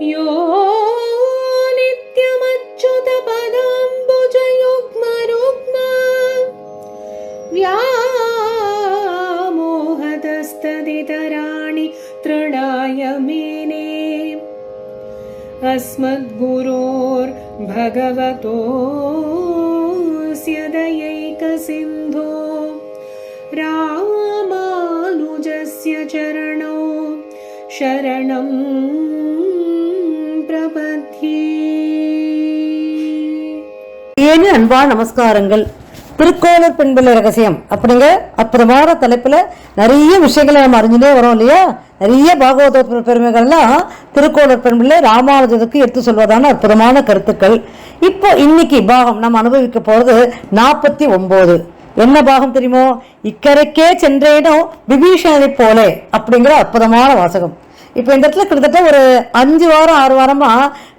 यो नित्यमच्युतपदाम्बुजयुग्मरुग्म व्यामोहतस्तदितराणि तृणाय मेने अस्मद्गुरोर्भगवतोऽस्य दयैकसिन्धो रामानुजस्य चरणौ शरणं அன்பா நமஸ்காரங்கள். திருக்கோளர் பெண்பிள்ளை ரகசியம். அப்படிங்கிற அற்புதமான தலைப்புல நிறைய விஷயங்களை நம்ம அறிஞ்சுட்டே வரோம் இல்லையா? நிறைய பாகவத பெருமைகள்லாம் திருக்கோளர் பெண்பிள்ளை ராமானுஜத்துக்கு எடுத்து சொல்வதான அற்புதமான கருத்துக்கள். இப்போ இன்னைக்கு பாகம் நம்ம அனுபவிக்க போறது நாற்பத்தி ஒன்பது என்ன பாகம் தெரியுமோ? இக்கரைக்கே சென்றேனும் விபீஷணனை போலே அப்படிங்கிற அற்புதமான வாசகம். இப்போ இந்த இடத்துல கிட்டத்தட்ட ஒரு அஞ்சு வாரம் ஆறு வாரமா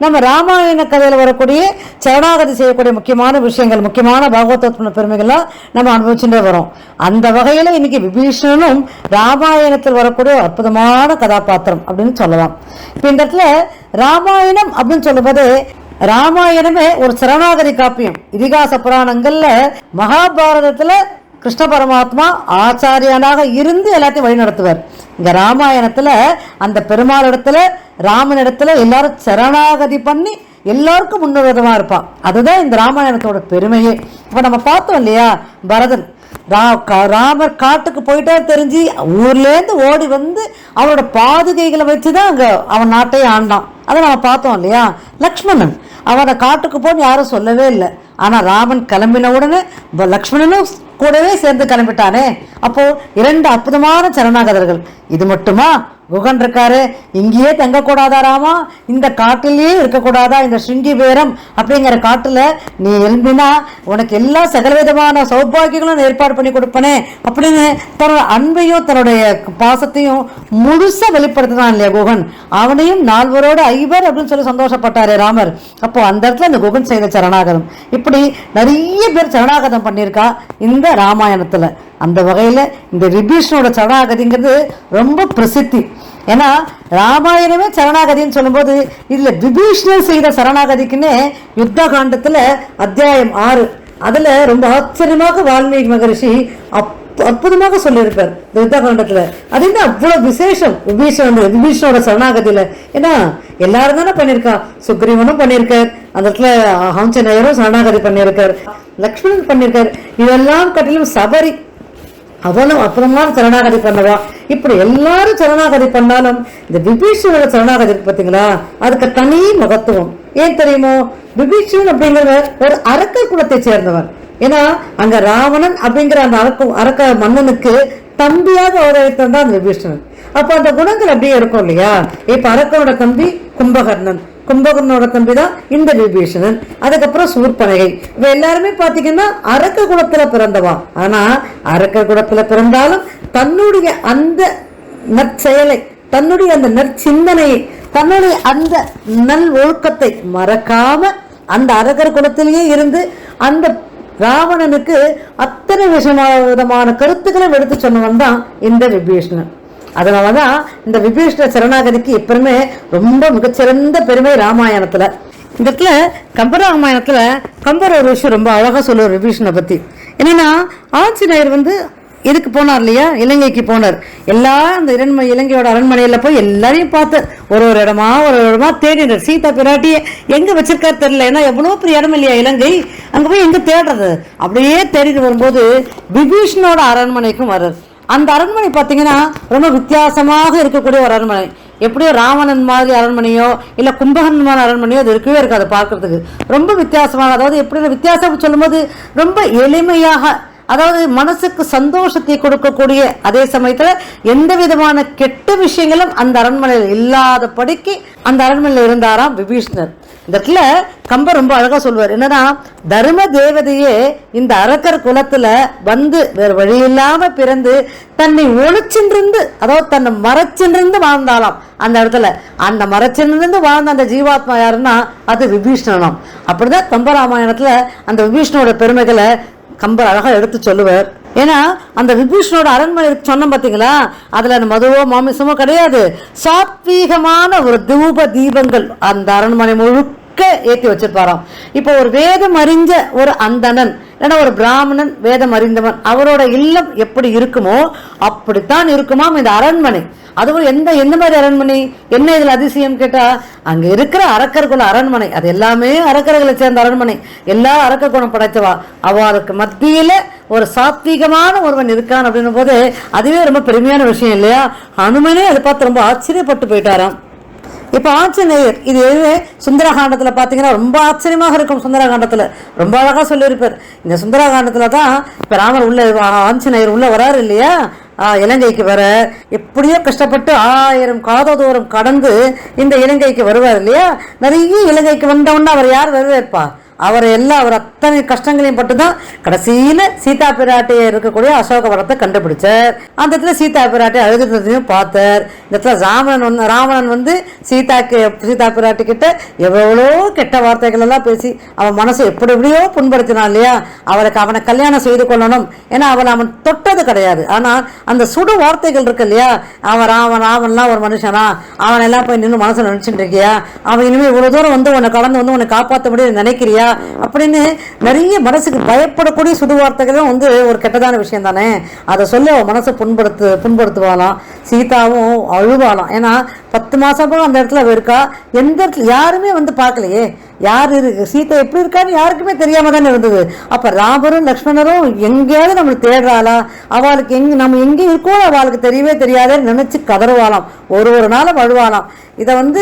நம்ம ராமாயண கதையில் வரக்கூடிய சரணாகதி செய்யக்கூடிய முக்கியமான விஷயங்கள் முக்கியமான பாகவத பெருமைகள்லாம் நம்ம அனுபவிச்சுட்டே வரோம். அந்த வகையில் இன்னைக்கு விபீஷணனும் ராமாயணத்தில் வரக்கூடிய அற்புதமான கதாபாத்திரம் அப்படின்னு சொல்லலாம். இப்போ இந்த இடத்துல ராமாயணம் அப்படின்னு சொல்லும்போது ராமாயணமே ஒரு சரணாகதி காப்பியம். இதிகாச புராணங்கள்ல மகாபாரதத்துல கிருஷ்ண பரமாத்மா ஆச்சாரியனாக இருந்து எல்லாத்தையும் வழி நடத்துவார் இங்கே ராமாயணத்தில் அந்த பெருமாள் இடத்துல ராமன் இடத்துல எல்லாரும் சரணாகதி பண்ணி எல்லாருக்கும் முன்னுரதமாக இருப்பான். அதுதான் இந்த ராமாயணத்தோட பெருமையே. இப்போ நம்ம பார்த்தோம் இல்லையா பரதன். ரா- கா- ராமர் காட்டுக்கு போயிட்டா தெரிஞ்சு ஊர்லேருந்து ஓடி வந்து அவனோட பாதுகைகளை வச்சு தான் அங்கே அவன் நாட்டையே ஆண்டான். அதை நம்ம பார்த்தோம் இல்லையா லக்ஷ்மணன். அவனை காட்டுக்கு போன்னு யாரும் சொல்லவே இல்லை. ஆனால் ராமன் கிளம்பின உடனே லக்ஷ்மணனும் கூடவே சேர்ந்து கிளம்பிட்டானே. அப்போ இரண்டு அற்புதமான சரணாகதர்கள். இது மட்டுமா? குகன் இருக்காரு. இங்கேயே தங்கக்கூடாதா ராமா? இந்த காட்டிலேயே இருக்கக்கூடாதா? இந்த ஸ்ருங்கி பேரம் அப்படிங்கிற காட்டில் நீ எழுந்தினா உனக்கு எல்லா சகலவிதமான சௌபாகியங்களும் ஏற்பாடு பண்ணி கொடுப்பனே அப்படின்னு தன்னோட அன்பையும் தன்னுடைய பாசத்தையும் முழுசாக வெளிப்படுத்தினான் இல்லையா குகன். அவனையும் நால்வரோட ஐவர் அப்படின்னு சொல்லி சந்தோஷப்பட்டாரு ராமர். அப்போ அந்த இடத்துல இந்த குகன் செய்த சரணாகதம். இப்படி நிறைய பேர் சரணாகதம் பண்ணியிருக்கா இந்த ராமாயணத்தில். அந்த வகையில் இந்த விபீஷனோட சரணாகதிங்கிறது ரொம்ப பிரசித்தி. ஏன்னா ராமாயணமே சரணாகதின்னு சொல்லும்போது இதில் விபீஷணன் செய்த சரணாகதிக்குன்னே யுத்த காண்டத்தில் அத்தியாயம் ஆறு. அதில் ரொம்ப ஆச்சரியமாக வால்மீகி மகரிஷி அப் அற்புதமாக சொல்லியிருப்பார் இந்த யுத்த காண்டத்தில் அது என்ன அவ்வளோ விசேஷம்? விபீஷன் விபீஷணோட சரணாகதியில. ஏன்னா எல்லாரும் தானே பண்ணியிருக்கா? சுக்ரீவனும் பண்ணியிருக்கார். அந்த இடத்துல ஹம்சநேயரும் சரணாகதி பண்ணியிருக்கார். லக்ஷ்மணன் பண்ணியிருக்கார். இதெல்லாம் கட்டிலும் சபரி அவனும் அப்புறமான சரணாகதி பண்ணவா? இப்படி எல்லாரும் சரணாகதி பண்ணாலும் இந்த விபீஷணோட சரணாகதி பார்த்தீங்களா அதுக்கு தனி மகத்துவம். ஏன் தெரியுமோ? விபீஷன் அப்படிங்கிறவர் ஒரு அரக்க குலத்தை சேர்ந்தவர். ஏன்னா அங்க ராவணன் அப்படிங்கிற அந்த அரக்க அரக்க மன்னனுக்கு தம்பியாக அவதரித்தான் தான் அந்த விபீஷணன் அப்ப அந்த குணங்கள் அப்படியே இருக்கும் இல்லையா? இப்ப அரக்கனோட தம்பி கும்பகர்ணன். கும்பகர்ணோட தம்பி தான் இந்த விபீஷணன். அதுக்கப்புறம் சூர்பனகை. இவ எல்லாருமே பாத்தீங்கன்னா அரக்க குலத்துல பிறந்தவா. ஆனா அரக்க குலத்துல பிறந்தாலும் தன்னுடைய அந்த நற்செயலை தன்னுடைய அந்த நற்சிந்தனையை தன்னுடைய அந்த நல் ஒழுக்கத்தை மறக்காம அந்த அரகர் குலத்திலேயே இருந்து அந்த ராவணனுக்கு அத்தனை விஷமான விதமான கருத்துக்களை எடுத்து சொன்னவன் தான் இந்த விபீஷணன். அதனாலதான் இந்த விபீஷ்ண சரணாகதிக்கு எப்பவுமே ரொம்ப மிகச்சிறந்த பெருமை ராமாயணத்தில். இந்த இடத்துல கம்பராமாயணத்தில் கம்பர் ஒரு விஷயம் ரொம்ப அழகாக சொல்லுவார் விபீஷணை பற்றி என்னென்னா ஆஞ்சநேயர் வந்து இதுக்கு போனார் இல்லையா? இலங்கைக்கு போனார். எல்லா அந்த இரண்மை இலங்கையோட அரண்மனையில் போய் எல்லாரையும் பார்த்து ஒரு ஒரு இடமா ஒரு ஒரு இடமா தேடினார். சீதா பிராட்டியை எங்கே வச்சிருக்காரு தெரியல. ஏன்னா எவ்வளோ பெரிய இடம் இல்லையா இலங்கை? அங்கே போய் எங்கே தேடுறது? அப்படியே தேடிட்டு வரும்போது விபீஷனோட அரண்மனைக்கும் வர்றது அந்த அரண்மனை பார்த்தீங்கன்னா ரொம்ப வித்தியாசமாக இருக்கக்கூடிய ஒரு அரண்மனை. எப்படியோ ராவணன் மாதிரி அரண்மனையோ இல்லை கும்பகன்மான மாதிரி அரண்மனையோ அது இருக்கவே இருக்காது பார்க்கறதுக்கு. ரொம்ப வித்தியாசமாக அதாவது எப்படி வித்தியாசம் சொல்லும்போது ரொம்ப எளிமையாக அதாவது மனசுக்கு சந்தோஷத்தை கொடுக்கக்கூடிய அதே சமயத்துல எந்த விதமான கெட்ட விஷயங்களும் அந்த அரண்மனையில் இல்லாதபடிக்கு அந்த அரண்மனையில் இருந்தாராம் விபீஷ்ணர். இந்த இடத்துல கம்பர் ரொம்ப அழகாக சொல்லுவார் என்னன்னா தர்ம தேவதையே இந்த அரக்கர் குலத்துல வந்து வேறு வழி இல்லாமல் பிறந்து தன்னை ஒழிச்சின்றிருந்து அதாவது தன்னை மறைச்சின்றிருந்து வாழ்ந்தாலாம் அந்த இடத்துல. அந்த மறைச்சின்றிருந்து வாழ்ந்த அந்த ஜீவாத்மா யாருன்னா அது விபீஷ்ணனாம். அப்படிதான் கம்பராமாயணத்தில் அந்த விபீஷ்ணனோட பெருமைகளை கம்பர் அழகாக எடுத்து சொல்லுவார். ஏன்னா அந்த விபூஷனோட அரண்மனை சொன்னோம் பார்த்தீங்களா அதில் அந்த மதுவோ மாமிசமோ கிடையாது. சாத்வீகமான ஒரு தூப தீபங்கள் அந்த அரண்மனை முழுக்க ஏற்றி வச்சிருப்பாராம். இப்போ ஒரு வேதம் அறிஞ்ச ஒரு அந்தணன் இல்லைன்னா ஒரு பிராமணன் வேதம் அறிந்தவன் அவரோட இல்லம் எப்படி இருக்குமோ அப்படித்தான் இருக்குமாம் இந்த அரண்மனை. அதுவும் எந்த எந்த மாதிரி அரண்மனை? என்ன இதில் அதிசயம் கேட்டா அங்க இருக்கிற அரக்கர்குல அரண்மனை. அது எல்லாமே அரக்கர்களை சேர்ந்த அரண்மனை. எல்லா அரக்க குணம் படைத்தவா? அவளுக்கு மத்தியில ஒரு சாத்வீகமான ஒருவன் இருக்கான் அப்படின்னும் போது அதுவே ரொம்ப பெருமையான விஷயம் இல்லையா? ஹனுமனே அதை பார்த்து ரொம்ப ஆச்சரியப்பட்டு போயிட்டாராம். இப்போ ஆஞ்சநேயர் இது எதுவே சுந்தரகாண்டத்தில் பார்த்தீங்கன்னா ரொம்ப ஆச்சரியமாக இருக்கும் சுந்தரகாண்டத்தில். ரொம்ப அழகாக சொல்லியிருப்பார். இந்த சுந்தரகாண்டத்தில் தான் இப்போ ராமர் உள்ள ஆஞ்சநேயர் உள்ள வராரு இல்லையா? ஆ, இலங்கைக்கு வர. எப்படியோ கஷ்டப்பட்டு ஆயிரம் காத தூரம் கடந்து இந்த இலங்கைக்கு வருவார் இல்லையா? நிறைய இலங்கைக்கு வந்தவொன்னே அவர் யார் வரவேற்பா அவர் எல்லாம் அவர் அத்தனை கஷ்டங்களையும் பட்டு தான் கடைசியில் சீதா பிராட்டியை இருக்கக்கூடிய அசோகவனத்தை கண்டுபிடிச்சார். அந்த இடத்துல சீதா பிராட்டி அழுகிறதையும் பார்த்தார். இந்த இடத்துல ராமன் வந்து ராவணன் வந்து சீதாக்கு சீதா பிராட்டி கிட்ட எவ்வளோ கெட்ட வார்த்தைகள் எல்லாம் பேசி அவன் மனசை எப்படி எப்படியோ புண்படுத்தினான் இல்லையா? அவருக்கு அவனை கல்யாணம் செய்து கொள்ளணும். ஏன்னா அவன் அவன் தொட்டது கிடையாது. ஆனால் அந்த சுடு வார்த்தைகள் இருக்கு இல்லையா? அவன் ராவன் ராவன்லாம் ஒரு மனுஷனா? அவன் எல்லாம் போய் நின்று மனசில் நினச்சிட்டு இருக்கியா? அவன் இனிமேல் இவ்வளோ தூரம் வந்து உன்னை கடந்து வந்து உன்னை காப்பாற்ற முடியும் நினைக்கிறியா? அப்படின்னு நிறைய மனசுக்கு பயப்படக்கூடிய சுடுவார்த்தைகளும் வந்து ஒரு கெட்டதான விஷயம் தானே? அதை சொல்லி அவன் மனசை புண்படுத்து புண்படுத்துவாளாம். சீதாவும் அழுவாளாம். ஏன்னா பத்து மாதமாக அந்த இடத்துல அவள் இருக்கா? எந்த இடத்துல யாருமே வந்து பார்க்கலையே. யார் இருக்கு சீதா எப்படி இருக்கான்னு யாருக்குமே தெரியாம தானே இருந்தது. அப்ப ராமரும் லக்ஷ்மணரும் எங்கேயாவது நம்மளுக்கு தேடுறாளா? அவளுக்கு எங்க நம்ம எங்கே இருக்கோ அவளுக்கு தெரியவே தெரியாதே நினைச்சு கதறுவாளாம். ஒரு ஒரு நாளும் அழுவாளாம். இதை வந்து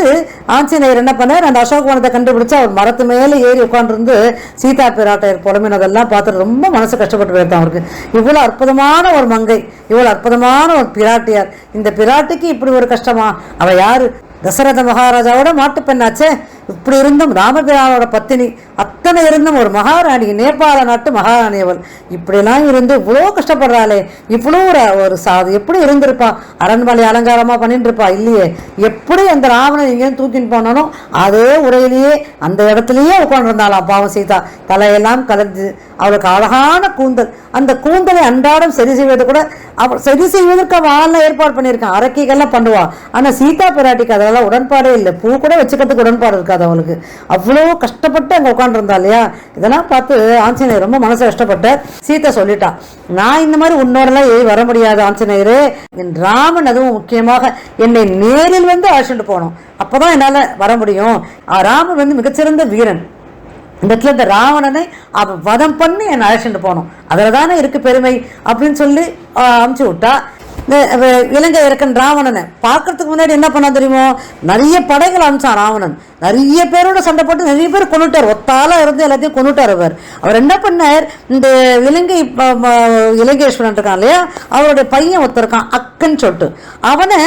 ஆஞ்சநேயர் என்ன பண்ணார்? அந்த அசோகவனத்தை கண்டுபிடிச்சு அவர் மரத்து மேலே ஏறி இருந்து சீதா பிராட்டையர் புலம்பினதெல்லாம் பார்த்துட்டு ரொம்ப மனசு கஷ்டப்பட்டு போயிருந்தான் அவருக்கு. இவ்வளோ அற்புதமான ஒரு மங்கை இவ்வளோ அற்புதமான ஒரு பிராட்டியார். இந்த பிராட்டிக்கு இப்படி ஒரு கஷ்டமா? அவ யாரு? தசரத மகாராஜாவோட மாட்டுப் பெண்ணாச்சே? இப்படி இருந்தும் ராமபிரானோட பத்தினி அத்தனை இருந்தும் ஒரு மகாராணி நேபாள நாட்டு மகாராணி அவள். இப்படிலாம் இருந்து இவ்வளோ கஷ்டப்படுறாளே இவ்வளோ ஒரு ஒரு சாது எப்படி இருந்திருப்பா? அரண்மனை அலங்காரமாக பண்ணிட்டு இருப்பா இல்லையே. எப்படி அந்த ராவணன் எங்கேயும் தூக்கின்னு போனானோ அதே உரையிலேயே அந்த இடத்துலயே உட்காந்துருந்தாளாம் பாவம் சீதா. தலையெல்லாம் கலந்து அவளுக்கு அழகான கூந்தல். அந்த கூந்தலை அன்றாடம் சரி செய்வது கூட அவள் சரி செய்வதற்கு அவள் ஆள்லாம் ஏற்பாடு பண்ணியிருக்கான். அரக்கைகள்லாம் பண்ணுவாள் ஆனால் சீதா பிராட்டிக்கு அதெல்லாம் உடன்பாடே இல்லை. பூ கூட வச்சுக்கிறதுக்கு உடன்பாடு இருக்கா? இருக்காது அவளுக்கு அவ்வளோ கஷ்டப்பட்டு அங்கே உட்காந்துருந்தா இல்லையா? இதெல்லாம் பார்த்து ஆஞ்சநேயர் ரொம்ப மனசு கஷ்டப்பட்ட சீதா சொல்லிட்டான். நான் இந்த மாதிரி உன்னோடலாம் ஏறி வர முடியாது ஆஞ்சநேயரே. என் ராமன் அதுவும் முக்கியமாக என்னை நேரில் வந்து அழைச்சிட்டு போகணும். அப்போதான் என்னால வர முடியும். ராமன் வந்து மிகச்சிறந்த வீரன். இந்த இடத்துல இந்த ராவணனை அவன் வதம் பண்ணி என்னை அழைச்சிட்டு போனோம் அதில் தானே இருக்கு பெருமை அப்படின்னு சொல்லி அமுச்சு விட்டா. இந்த இலங்கை இருக்கன் ராவணனை பார்க்கறதுக்கு முன்னாடி என்ன பண்ணா தெரியுமோ? நிறைய படைகள் அனுப்பிச்சான் ராவணன். நிறைய பேரோட சண்டை போட்டு நிறைய பேர் கொண்டுட்டார் ஒத்தால இருந்து எல்லாத்தையும் கொண்டுட்டார் அவர் அவர் என்ன பண்ணார்? இந்த இலங்கை இலங்கேஸ்வரன் இருக்கான் இல்லையா? அவருடைய பையன் ஒருத்தர் இருக்கான் அக்கன்னு சொல்லிட்டு. அவனை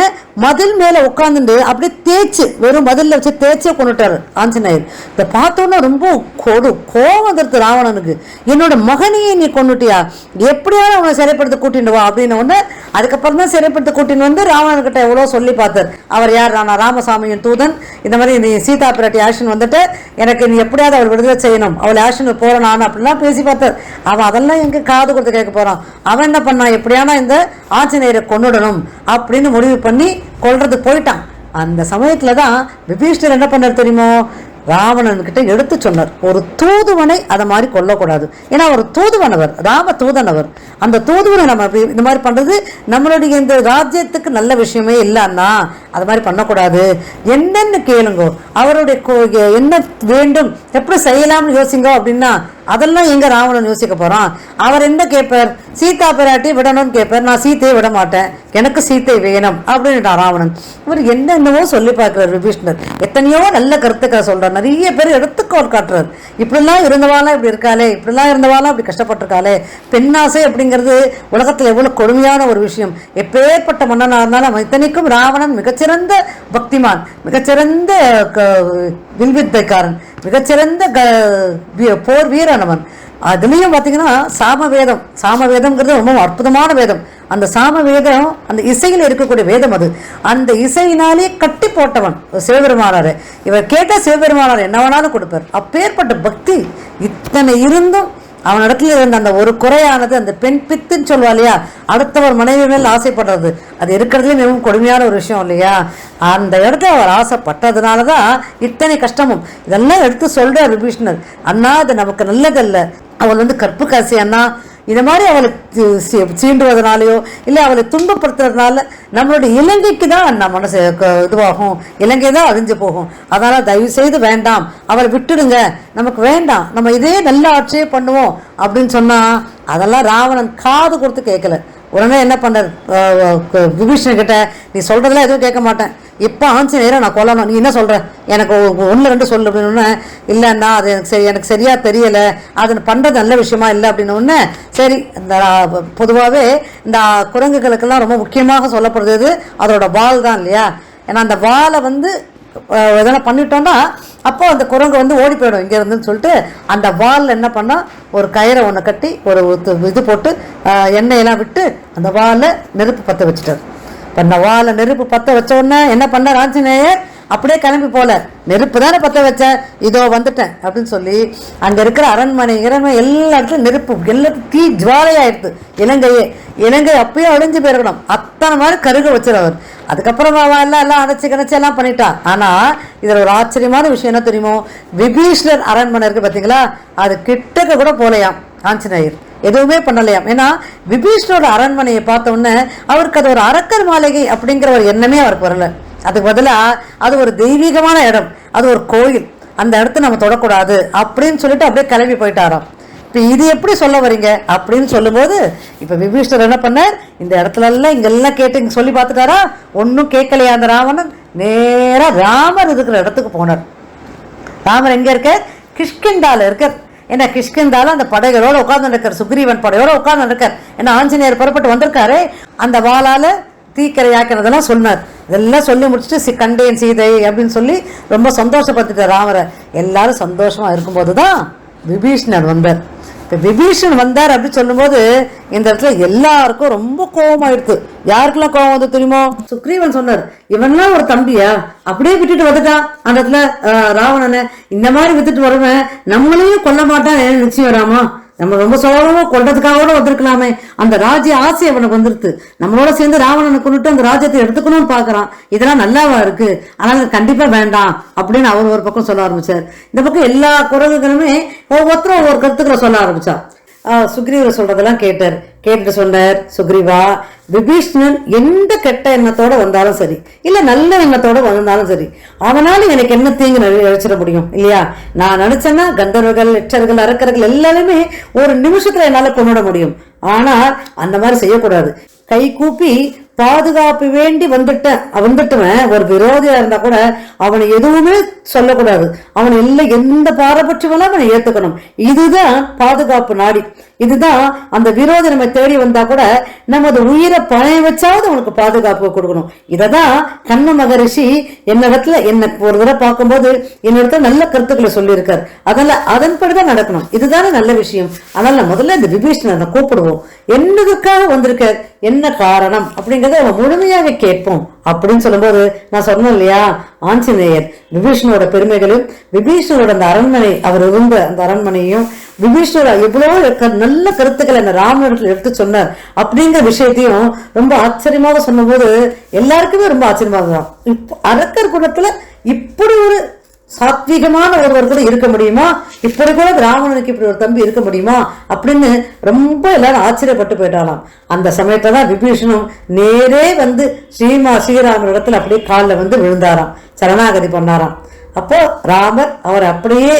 மதில் மேலே உட்காந்துட்டு அப்படியே தேய்ச்சு வெறும் மதிலில் வச்சு தேய்ச்சே கொண்டுட்டார் ஆஞ்சநேயர். இதை பார்த்தோன்னா ரொம்ப கொடு கோவம் வந்துருது ராவணனுக்கு. என்னோட மகனையே நீ கொண்டுட்டியா எப்படியாவது அவனை சிறைப்படுத்த கூட்டிட்டு வா அப்படின்னு ஒன்று அதுக்கப்புறம் தான் சிறைப்படுத்த கூட்டின்னு வந்து ராவணன்கிட்ட எவ்வளோ சொல்லி பார்த்தார். அவர் யார்? ராணா ராமசாமியின் தூதன். இந்த மாதிரி நீ சீதா பிராட்டி ஆக்ஷன் வந்துட்டு எனக்கு நீ எப்படியாவது அவள் விடுதலை செய்யணும். அவள் ஆஷன் போகிறேன் நான் அப்படிலாம் பேசி பார்த்தார். அவன் அதெல்லாம் எங்கே காது கொடுத்து கேட்க போகிறான் அவன் என்ன பண்ணான் எப்படியானா இந்த ஆஞ்சநேயரை கொன்னுடணும் அப்படின்னு முடிவு பண்ணி கொள்றதுக்கு போயிட்டான். அந்த சமயத்தில் தான் விபீஷ்டர் என்ன பண்ணார் தெரியுமோ? ராவணன் கிட்ட எடுத்து சொன்னார். ஒரு தூதுவனை அதை மாதிரி கொல்லக்கூடாது. ஏன்னா ஒரு தூதுவனவர் ராம தூதனவர். அந்த தூதுவனை நம்ம இந்த மாதிரி பண்றது நம்மளுடைய இந்த ராஜ்யத்துக்கு நல்ல விஷயமே இல்லைன்னா அது மாதிரி பண்ணக்கூடாது. என்னன்னு கேளுங்கோ. அவருடைய என்ன வேண்டும் எப்படி செய்யலாம்னு யோசிங்கோ அப்படின்னா அதெல்லாம் எங்க ராவணன் யோசிக்க போறான்? அவர் என்ன கேட்பார் சீதா பிராட்டி விடணும்னு கேட்பார் நான் சீத்தையை விட மாட்டேன். எனக்கு சீத்தை வேணும் அப்படின்ட்டான் ராவணன். இவர் என்னென்னவோ சொல்லி பார்க்கிறார் விபீஷ்ணர். எத்தனையோ நல்ல கருத்துக்களை சொல்றார். நிறைய பேர் எடுத்துக்கோள் காட்டுறார். இப்படிலாம் இருந்தவாலாம் இப்படி இருக்காளே? இப்படிலாம் இருந்தவாலாம் இப்படி கஷ்டப்பட்டிருக்காளே? பெண்ணாசை அப்படிங்கிறது உலகத்தில் எவ்வளவு கொடுமையான ஒரு விஷயம். எப்பேற்பட்ட மன்னனாக இருந்தாலும் இத்தனைக்கும் ராவணன் மிகச்சிறந்த பக்திமான் மிகச்சிறந்த க- வில்வித்தைக்காரன் மிகச்சிறந்த போர் வீரன். அவன் அதுலேயும் பார்த்தீங்கன்னா சாமவேதம். சாமவேதம்ங்கிறது ரொம்ப அற்புதமான வேதம். அந்த சாமவேதம் அந்த இசையில் இருக்கக்கூடிய வேதம் அது. அந்த இசையினாலே கட்டி போட்டவன் சிவபெருமானார். இவர் கேட்ட சிவபெருமானார் என்ன வேணாலும் கொடுப்பார். அப்பேற்பட்ட பக்தி இத்தனை இருந்தும் அவனிடத்துல இருந்த அந்த ஒரு குறையானது அந்த பெண் பித்துன்னு சொல்லுவா இல்லையா? அடுத்தவர் மனைவி மேல் ஆசைப்படுறது. அது இருக்கிறதுலே மிகவும் கொடுமையான ஒரு விஷயம் இல்லையா? அந்த இடத்துல அவர் ஆசைப்பட்டதுனால தான் இத்தனை கஷ்டமும். இதெல்லாம் எடுத்து சொல்கிறார் விபீஷ்ணர். அண்ணா அது நமக்கு நல்லதல்ல. அவள் வந்து கற்பு காசி அண்ணா. இந்த மாதிரி அவளை சீண்டுவதனாலையோ இல்லை அவளை துன்பப்படுத்துறதுனால நம்மளுடைய இலங்கைக்கு தான் நம்ம மனசு க- இதுவாகும். இலங்கை தான் அழிஞ்சு போகும். அதனால் தயவு செய்து வேண்டாம். அவளை விட்டுடுங்க. நமக்கு வேண்டாம். நம்ம இதே நல்ல ஆட்சியே பண்ணுவோம். அப்படின்னு சொன்னால் அதெல்லாம் ராவணன் காது கொடுத்து கேட்கல. உடனே என்ன பண்ணார் விபீஷணர்கிட்ட நீ சொல்கிறதுலாம் எதுவும் கேட்க மாட்டேன் இப்போ ஆஞ்சநேயரை நான் கொல்லணும். நீ என்ன சொல்கிற எனக்கு ஒன்று ரெண்டு சொல்லு அப்படின்னு இல்லைண்ணா அது எனக்கு சரி எனக்கு சரியாக தெரியலை. அது பண்ணுறது நல்ல விஷயமா இல்லை? அப்படின்னு சரி இந்த பொதுவாகவே இந்த குரங்குகளுக்கெல்லாம் ரொம்ப முக்கியமாக சொல்லப்படுறது அதோட வால் தான் இல்லையா? ஏன்னா அந்த வாலை வந்து எதனா பண்ணிட்டோன்னா அப்போ அந்த குரங்கு வந்து ஓடி போயிடும் இங்கேருந்துன்னு சொல்லிட்டு அந்த வாலில் என்ன பண்ணால் ஒரு கயிறை ஒன்று கட்டி ஒரு இது போட்டு எண்ணெயெல்லாம் விட்டு அந்த வாலை நெருப்பு பற்ற வச்சுட்டார். இப்போ அந்த வாலை நெருப்பு பற்ற வச்ச உடனே என்ன பண்ணார் ஆஞ்சநேயர் அப்படியே கிளம்பி போல. நெருப்பு தானே பற்ற வச்ச? இதோ வந்துட்டேன் அப்படின்னு சொல்லி அங்கே இருக்கிற அரண்மனை இரண்மை எல்லா இடத்துலையும் நெருப்பு எல்லாத்துக்கும் தீ ஜுவாலையாயிடுது இலங்கையே இலங்கை அப்பயும் அழிஞ்சு போயிருக்கணும். அத்தனை மாதிரி கருக வச்சிரு அவர் அதுக்கப்புறமா எல்லாம் எல்லாம் அடைச்சி கிடச்சி எல்லாம் பண்ணிட்டான் ஆனால் இதில் ஒரு ஆச்சரியமான விஷயம் என்ன தெரியுமோ? விபீஷ்ணர் அரண்மனை இருக்கு பார்த்தீங்களா அது கிட்டக்க கூட போலையாம் ஆஞ்சநேயர். எதுவுமே பண்ணலையாம். ஏன்னா விபீஷ்ணரோட அரண்மனையை பார்த்த உடனே அவருக்கு அது ஒரு அரக்கர் மாளிகை அப்படிங்கிற ஒரு எண்ணமே அவருக்கு வரல. அதுக்கு பதிலா அது ஒரு தெய்வீகமான இடம் அது ஒரு கோயில் அந்த இடத்த நம்ம தொடக்கூடாது அப்படின்னு சொல்லிட்டு அப்படியே கிளம்பி போயிட்டாராம். இப்போ இது எப்படி சொல்ல வரீங்க? அப்படின்னு சொல்லும்போது இப்போ விபீஷ்ணர் என்ன பண்ணார்? இந்த இடத்துல எல்லாம் இங்கெல்லாம் கேட்டு இங்க சொல்லி பார்த்துட்டாரா? ஒன்றும் கேட்கலையா அந்த ராவணன்? நேராக ராமர் இருக்கிற இடத்துக்கு போனார். ராமர் எங்கே இருக்க கிஷ்கிந்தால இருக்கார். ஏன்னா கிஷ்கிந்தால அந்த படைகளோடு உட்கார்ந்து இருக்கார் சுக்ரீவன் படையோட உட்கார்ந்து இருக்கார் ஏன்னா ஆஞ்சநேயர் புறப்பட்டு வந்திருக்காரு. அந்த வாளால தீக்கரையாக்கிறதெல்லாம் சொன்னார். இதெல்லாம் சொல்லி முடிச்சுட்டு சி கண்டேன் சீதை அப்படின்னு சொல்லி ரொம்ப சந்தோஷப்பட்டுட்டார் ராமரை. எல்லாரும் சந்தோஷமா இருக்கும்போது தான் விபீஷணர் வந்தார். இப்போ விபீஷன் வந்தார் அப்படின்னு சொல்லும்போது இந்த இடத்துல எல்லாருக்கும் ரொம்ப கோபம் ஆயிடுது யாருக்கெல்லாம் கோபம் வந்து தெரியுமோ? சுக்ரீவன் சொன்னார் இவன்லாம் ஒரு தம்பியா? அப்படியே விட்டுட்டு வந்துட்டான் அந்த இடத்துல ராவணனை. இந்த மாதிரி விட்டுட்டு வருவேன். நம்மளையும் கொல்ல மாட்டான் ஏன் நிச்சயம் ராமா. நம்ம ரொம்ப சோழமா கொல்றதுக்காக கூட வந்திருக்கலாமே. அந்த ராஜ்ய ஆசை அவனுக்கு வந்துருது நம்மளோட சேர்ந்து ராவணனை கொண்டுட்டு அந்த ராஜ்யத்தை எடுத்துக்கணும்னு பாக்குறான் இதெல்லாம் நல்லாவா இருக்கு? ஆனால் கண்டிப்பா வேண்டாம் அப்படின்னு அவர் ஒரு பக்கம் சொல்ல ஆரம்பிச்சார். இந்த பக்கம் எல்லா குரங்குகளுமே ஒவ்வொருத்தரும் ஒவ்வொரு கருத்துக்களை சொல்ல ஆரம்பிச்சா சுக்ரீவர் சொல்றதெல்லாம் கேட்டார். கேட்டுட்டு சொன்னார் சுக்ரீவா விபீஷ்ணன் எந்த கெட்ட எண்ணத்தோட வந்தாலும் சரி இல்ல நல்ல எண்ணத்தோட வந்தாலும் சரி அவனால எனக்கு என்ன தீங்கு நினைச்சிட முடியும் இல்லையா? நான் நினைச்சேன்னா கந்தர்வர்கள் லட்சர்கள் அரக்கர்கள் எல்லாருமே ஒரு நிமிஷத்துல என்னால கொண்டுட முடியும். ஆனா அந்த மாதிரி செய்யக்கூடாது. கை கூப்பி பாதுகாப்பு வேண்டி வந்துட்டேன் வந்துட்டவன் ஒரு விரோதியா இருந்தா கூட அவனை எதுவுமே சொல்லக்கூடாது. அவன் இல்லை எந்த பாரபட்சமெல்லாம் அவனை ஏத்துக்கணும். இதுதான் பாதுகாப்பு நாடி. இதுதான் அந்த விரோதி நம்ம தேடி வந்தா கூட நமது உயிரை பழைய வச்சாவது உனக்கு பாதுகாப்பு கொடுக்கணும். இதை தான் கண்ண மகரிஷி என்னிடத்துல என்ன ஒரு தடவை பார்க்கும்போது என்னிடத்துல நல்ல கருத்துக்களை சொல்லியிருக்காரு. அதனால அதன்படிதான் நடக்கணும். இதுதானே நல்ல விஷயம். அதனால முதல்ல இந்த விபீஷணனை கூப்பிடுவோம். என்னதுக்காக வந்திருக்கார்? என்ன காரணம்? அப்படிங்கிறத அவன் முழுமையாக கேட்போம். அப்படின்னு சொல்லும்போது நான் சொன்னேன் இல்லையா ஆஞ்சநேயர் விபீஷணோட பெருமைகளும் விபீஷணோட அந்த அரண்மனை அவர் இருந்த அந்த அரண்மனையும் விபீஷணர் எவ்வளோ நல்ல கருத்துக்களை அந்த ராமனிடத்தில் எடுத்து சொன்னார். அப்படிங்கிற விஷயத்தையும் ரொம்ப ஆச்சரியமாக சொன்னபோது எல்லாருக்குமே ரொம்ப ஆச்சரியமாக இருந்தான் இப்போ அரக்கர் குலத்துல இப்படி ஒரு சாத்வீகமான ஒருவர் கூட இருக்க முடியுமா? இப்படி கூட ராவணனுக்கு இப்படி ஒரு தம்பி இருக்க முடியுமா? அப்படின்னு ரொம்ப எல்லாரும் ஆச்சரியப்பட்டு போயிட்டாலாம் அந்த சமயத்தை தான் விபீஷணம் நேரே வந்து ஸ்ரீமா ஸ்ரீராமனிடத்தில் இடத்துல அப்படியே காலில் வந்து விழுந்தாராம். சரணாகதி பண்ணாராம். அப்போ ராமர் அவர் அப்படியே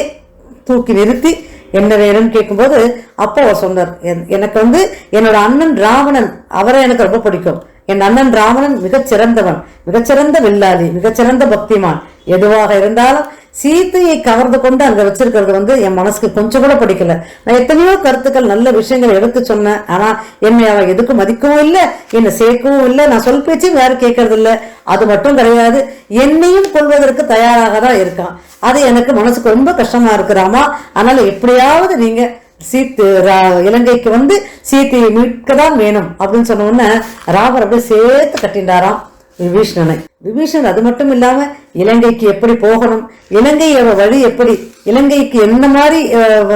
தூக்கி நிறுத்தி என்ன வேணும்னு கேட்கும்போது அப்போ அவர் சொன்னார் "என்- எனக்கு வந்து என்னோட அண்ணன் ராவணன் அவரை எனக்கு ரொம்ப பிடிக்கும். என் அண்ணன் ராவணன் மிகச்சிறந்தவன் மிகச்சிறந்த வில்லாதி மிகச்சிறந்த பக்திமான். எதுவாக இருந்தாலும் சீத்தையை கவர்ந்து கொண்டு அங்க வச்சிருக்கிறது வந்து என் மனசுக்கு கொஞ்சம் கூட பிடிக்கல. நான் எத்தனையோ கருத்துக்கள் நல்ல விஷயங்கள் எடுத்து சொன்னேன். ஆனா என்னை அவ எதுக்கும் மதிக்கவும் இல்லை என்னை சேர்க்கவும் இல்லை நான் சொல் பேச்சையும் யாரும் கேட்கறது இல்லை. அது மட்டும் கிடையாது என்னையும் கொள்வதற்கு தயாராக தான் இருக்கான். அது எனக்கு மனசுக்கு ரொம்ப கஷ்டமா இருக்கிறாமா அதனால எப்படியாவது நீங்க சீத்து ரா- இலங்கைக்கு வந்து சீத்தையை மீட்க தான் வேணும் அப்படின்னு சொன்ன உடனே ராவர் அப்படியே சேர்த்து கட்டிண்டாராம் விபீஷணனை. விபீஷணன் அது மட்டும் இல்லாம இலங்கைக்கு எப்படி போகணும் இலங்கையோட வழி எப்படி இலங்கைக்கு என்ன மாதிரி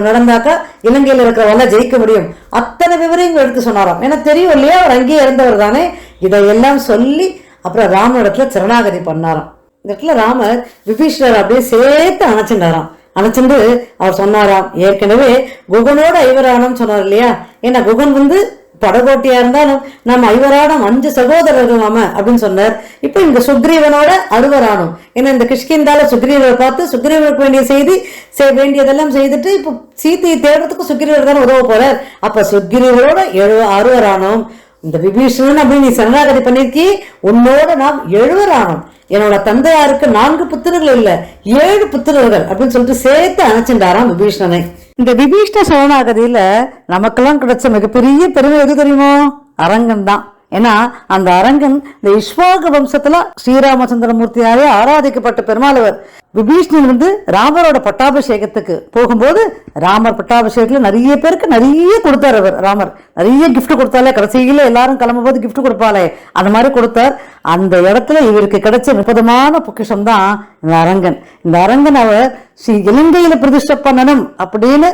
நடந்தாக்கா இலங்கையில இருக்கிறவங்க ஜெயிக்க முடியும்? அத்தனை விவரங்கள் எடுத்து சொன்னாராம். ஏன்னா தெரியும் இல்லையா? அவர் அங்கேயே இருந்தவர் தானே. இதையெல்லாம் சொல்லி அப்புறம் ராமனிடத்துல சரணாகதி பண்ணாராம். இந்த இடத்துல ராமர் விபீஷணர் அப்படியே சேர்த்து அணைச்சுட்டாராம் அணைச்சுண்டு அவர் சொன்னாராம் ஏற்கனவே குகனோட ஐவரானம் சொன்னார் இல்லையா? ஏன்னா குகன் வந்து படகோட்டியா இருந்தாலும் நம்ம ஐவராடம் அஞ்சு சகோதரர்கள் நாம அப்படின்னு சொன்னார். இப்போ இங்க சுக்ரீவனோட அறுவரானும் ஏன்னா இந்த கிஷ்கிந்தால சுக்ரீவரை பார்த்து சுக்ரீவனுக்கு வேண்டிய செய்தி செய்ய வேண்டியதெல்லாம் செய்துட்டு இப்போ சீத்தையை தேடுறதுக்கு சுக்ரீவர் தானே உதவ போறார். அப்ப சுக்ரீவரோட எழு அறுவரானும் இந்த விபீஷணன் அப்படின்னு நீ சரணாகதி பண்ணிருக்கி உன்னோட நாம் எழுவரானோம் என்னோட தந்தையாருக்கு நான்கு புத்திரர்கள் இல்ல ஏழு புத்திரர்கள் அப்படின்னு சொல்லிட்டு சேர்த்து அணைச்சின்றாராம் விபீஷணனை. இந்த விபீஷ்ண சரணாகதியில நமக்கெல்லாம் கிடைச்ச மிகப்பெரிய பெருமை எது தெரியுமோ? அரங்கம் தான் ஏன்னா அந்த அரங்கன் இந்த இஷ்வாக வம்சத்துல ஸ்ரீராமச்சந்திரமூர்த்தியாலே ஆராதிக்கப்பட்ட பெருமாளவர். விபீஷ்ணன் வந்து ராமரோட பட்டாபிஷேகத்துக்கு போகும்போது ராமர் பட்டாபிஷேகத்துல நிறைய பேருக்கு நிறைய கொடுத்தார் அவர் ராமர். நிறைய கிஃப்ட் கொடுத்தாலே கடைசியில எல்லாரும் கிளம்பும்போது கிஃப்ட் கொடுப்பாளே. அந்த மாதிரி கொடுத்தார். அந்த இடத்துல இவருக்கு கிடைச்ச விபதமான பொக்கிஷம் தான் இந்த அரங்கன். இந்த அரங்கன் அவர் ஸ்ரீ இலங்கையில பிரதிஷ்ட பண்ணணும் அப்படின்னு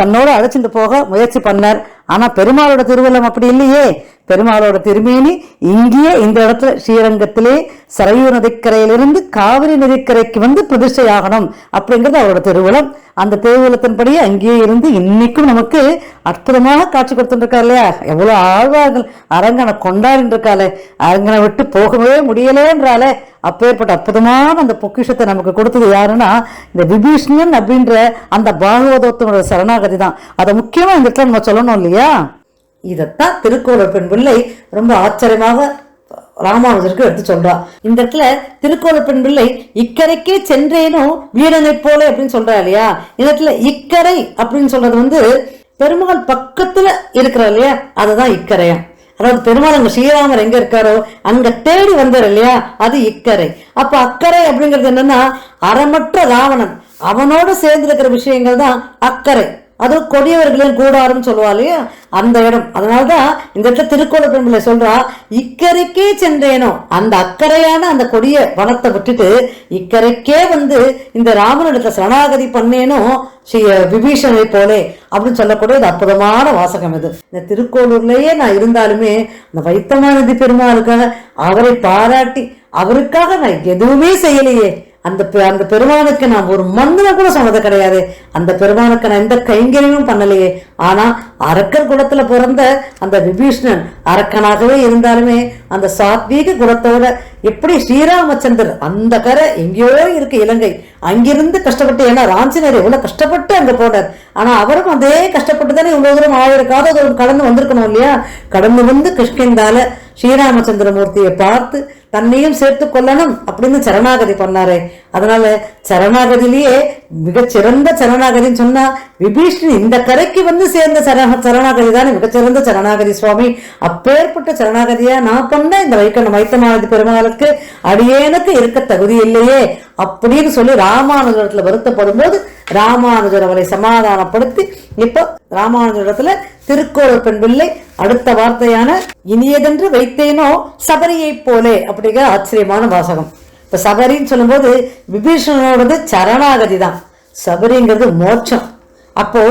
தன்னோட அழைச்சிட்டு போக முயற்சி பண்ணார். ஆனா பெருமாளோட திருவள்ளம் அப்படி இல்லையே. பெருமாளோட திருமேனி இங்கேயே இந்த இடத்துல ஸ்ரீரங்கத்திலே சரையூ நதிக்கரையிலிருந்து காவிரி நதிக்கரைக்கு வந்து பிரதிஷ்டையாகணும் அப்படிங்கிறது அவரோட திருவிழம் அந்த திருவுளத்தின்படியே அங்கேயே இருந்து இன்னைக்கும் நமக்கு அற்புதமாக காட்சி கொடுத்துட்டு இல்லையா? எவ்வளவு ஆழ்வார்கள் அரங்கனை கொண்டாடிட்டு இருக்காளே அரங்கனை விட்டு போகவே முடியலேன்றாலே அப்பேற்பட்ட அற்புதமான அந்த பொக்கிஷத்தை நமக்கு கொடுத்தது யாருன்னா இந்த விபீஷ்ணன் அப்படின்ற அந்த பாகவதோத்தமோட சரணாகதி தான். அதை முக்கியமா இந்த இடத்துல நம்ம சொல்லணும் இல்லையா? இதைத்தான் திருக்கோளர் பெண் பிள்ளை ரொம்ப ஆச்சரியமாக ராமானுஜருக்கு எடுத்து சொல்றா. இந்த இடத்துல திருக்கோளர் பெண் பிள்ளை இக்கரைக்கே சென்றேனும் வீரனைப் போல அப்படின்னு சொல்றா இல்லையா? இந்த இடத்துல இக்கரை அப்படின்னு சொல்றது வந்து பெருமகள் பக்கத்துல இருக்கிற இல்லையா? அதுதான் இக்கரையா அதாவது பெருமாள் அங்க ஸ்ரீராமர் எங்க இருக்காரோ அங்க தேடி வந்தார் இல்லையா? அது இக்கரை. அப்ப அக்கறை அப்படிங்கிறது என்னன்னா அறமற்ற ராவணன். அவனோட சேர்ந்து இருக்கிற விஷயங்கள் தான் அக்கறை அது கொடியவர்களின் கூடாருன்னு சொல்லுவா இல்லையா? அந்த இடம். அதனாலதான் இந்த இடத்துல திருக்கோள பெண்பிள்ளை சொல்றா இக்கரைக்கே சென்றேனோ. அந்த அக்கறையான அந்த கொடிய வனத்தை விட்டுட்டு இக்கரைக்கே வந்து இந்த ராமனிடத்தை சரணாகதி பண்ணேனோ ஸ்ரீ விபீஷனை போலே அப்படின்னு சொல்லக்கூடிய ஒரு அற்புதமான வாசகம் இது. இந்த திருக்கோளூர்லேயே நான் இருந்தாலுமே இந்த வைத்தமானதி பெருமாளுக்காக அவரை பாராட்டி அவருக்காக நான் எதுவுமே செய்யலையே. அந்த அந்த பெருமானுக்கு நான் ஒரு மந்திரம் கூட சொன்னது கிடையாது. அந்த பெருமானுக்கு நான் எந்த கைங்கரியமும் பண்ணலையே. ஆனா அரக்கர் குலத்துல பிறந்த அந்த விபீஷ்ணன் அரக்கனாகவே இருந்தாலுமே அந்த சாத்வீக குலத்தோட எப்படி ஸ்ரீராமச்சந்தர் அந்த கரை எங்கேயோ இருக்கு இலங்கை. அங்கிருந்து கஷ்டப்பட்டு ஏன்னா ராஞ்சினர் எவ்வளவு கஷ்டப்பட்டு அங்க போனார். ஆனா அவரும் அதே கஷ்டப்பட்டு தானே இவ்வளவு தூரம் ஆயிரக்காத தூரம் கடந்து வந்திருக்கணும் இல்லையா? கடந்து வந்து கிருஷ்ணந்தால ஸ்ரீராமச்சந்திரமூர்த்தியை பார்த்து தன்னையும் சேர்த்து கொள்ளணும் அப்படின்னு சரணாகதி பண்ணாரே. அதனால சரணாகதியிலேயே மிகச்சிறந்த சரணாகதின்னு சொன்னா விபீஷ்ணன் இந்த கரைக்கு வந்து சேர்ந்த சரண சரணாகதி தானே மிகச்சிறந்த சரணாகதி சுவாமி. அப்பேற்பட்ட சரணாகதியா நான் பண்ண இந்த வைக்கணும் வைத்தமானது பெருமாளுக்கு அடியேனுக்கு இருக்க தகுதி இல்லையே அப்படின்னு சொல்லி ராமானுஜரத்துல வருத்தப்படும் போது ராமானுஜர் அவரை சமாதானப்படுத்தி இப்போ ராமானுஜரத்துல திருக்கோளர் பெண் பிள்ளை அடுத்த வார்த்தையான இனியதென்று வைத்தேனோ சபரியைப் போலே அப்படிங்கிற ஆச்சரியமான வாசகம். இப்ப சபரின்னு சொல்லும்போது விபீஷணனோடது சரணாகதி தான் சபரிங்கிறது மோட்சம். அப்போ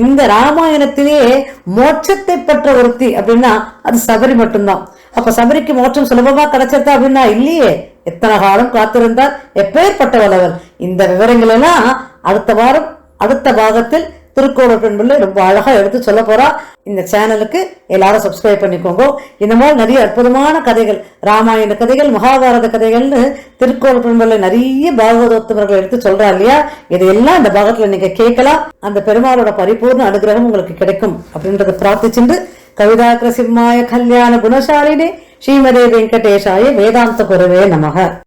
இந்த ராமாயணத்திலேயே மோட்சத்தை பெற்ற ஒருத்தி அப்படின்னா அது சபரி மட்டும்தான். அப்ப சபரிக்கு மோட்சம் சுலபமா கிடைச்சிருந்தா அப்படின்னா இல்லையே. எத்தனை காலம் காத்திருந்தார்? எப்பேற்பட்டவள் அவள். இந்த விவரங்கள் எல்லாம் அடுத்த வாரம் அடுத்த பாகத்தில் திருக்கோளர் பெண் ரொம்ப அழகா எடுத்து சொல்ல போறா. இந்த சேனலுக்கு எல்லாரும் சப்ஸ்கிரைப் பண்ணிக்கோங்க. இந்த மாதிரி நிறைய அற்புதமான கதைகள் ராமாயண கதைகள் மகாபாரத கதைகள்னு திருக்கோளர் நிறைய பாகவதோத்தமர்கள் எடுத்து சொல்றா இல்லையா? இதையெல்லாம் இந்த பாகத்துல நீங்க கேட்கலாம். அந்த பெருமாளோட பரிபூர்ண அனுகிரகம் உங்களுக்கு கிடைக்கும் அப்படின்றத பிரார்த்திச்சுண்டு கவிதாக்கிர சிம்மாய கல்யாண குணசாலினே ஸ்ரீமதே வெங்கடேஷாய வேதாந்த குருவே நமக.